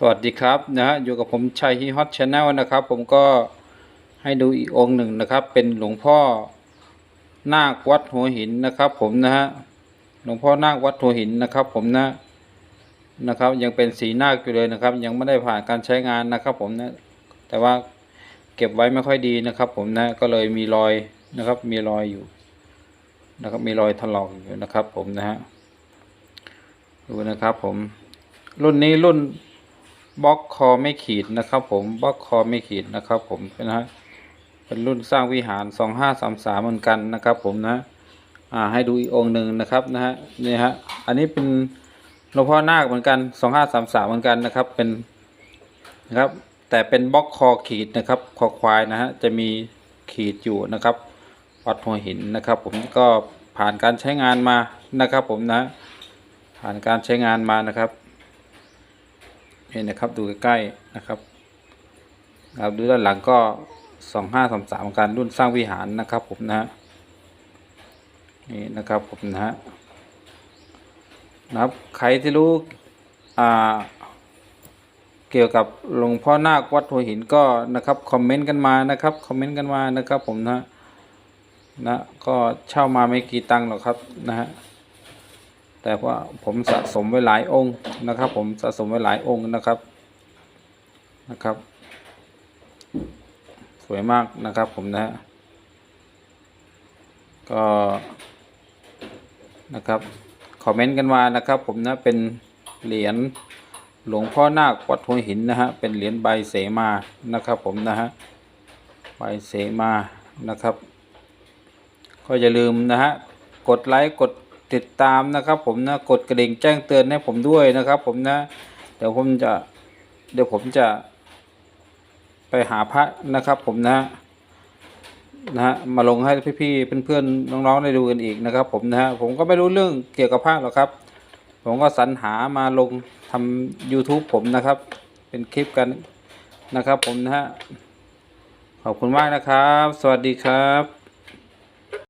สวัสดีครับนะฮะอยู่กับผมชัยฮีฮอตชาแนลนะครับ ผมก็ให้ดูอีกองหนึ่งนะครับ เป็นหลวงพ่อนาควัดหัวหินนะครับ ผมนะฮะหลวงพ่อนาควัดหัวหินนะครับ ผมนะนะครับ ยังเป็นสีนาคอยู่เลยนะครับ ยังไม่ได้ผ่านการใช้งานนะครับ ผมนะ แต่ว่าเก็บไว้ไม่ค่อยดีนะครับ ผมนะก็เลยมีรอยนะครับ มีรอยอยู่นะครับ มีรอยถลอกอยู่นะครับ ผมนะฮะดูนะครับ ผม รุ่นนี้รุ่น บล็อกคอไม่ขีดนะครับ ผมบล็อกคอไม่ขีดนะครับ ผมนะฮะเป็นรุ่นสร้างวิหารสองห้าสามสามเหมือนกันนะครับ ผมนะอ่าให้ดูอีกองหนึ่งนะครับนะฮะนี่ฮะอันนี้เป็นหลวงพ่อนาคเหมือนกันสองห้าสามสามเหมือนกันนะครับ เป็นนะครับแต่เป็นบล็อกคอขีดนะครับคอควายนะฮะจะมีขีดอยู่นะครับวัดหัวหินนะครับ ผมก็ผ่านการใช้งานมานะครับ ผมนะ ผ่านการใช้งานมานะครับ นี่นะครับดูใกล้ๆนะครับครับดูด้านหลังก็สองห้าสามสามการรุ่นสร้างวิหารนะครับผมนะฮะนี่นะครับผมนะฮะนะครับใครที่รู้อ่าเกี่ยวกับหลวงพ่อนาควัดหัวหินก็นะครับคอมเมนต์กันมานะครับคอมเมนต์กันมานะครับผมนะนะก็เช่ามาไม่กี่ตังค์หรอกครับนะฮะ แต่ว่าผมสะสมไว้หลายองค์นะครับ ผมสะสมไว้หลายองค์นะครับนะครับ สวยมากนะครับผมนะฮะก็นะครับคอมเมนต์กันมานะครับ ผมนะเป็นเหรียญหลวงพ่อนาควัดหัวหินนะฮะเป็นเหรียญใบเสมานะครับ ผมนะฮะใบเสมานะครับ ก็อย่าลืมนะฮะกดไลค์กด ติดตามนะครับผมนะกดกระดิ่งแจ้งเตือนให้ผมด้วยนะครับ ผมนะ เดี๋ยวผมจะเดี๋ยวผมจะไปหาพระนะครับ ผมนะนะฮะมาลงให้พี่ๆเพื่อนๆน้องๆได้ดูกันอีกนะครับ ผมนะฮะผมก็ไม่รู้เรื่องเกี่ยวกับพระหรอกครับ ผมก็สรรหามาลงทำ YouTube ผมนะครับ เป็นคลิปกันนะครับ ผมนะฮะขอบคุณมากนะครับ สวัสดีครับ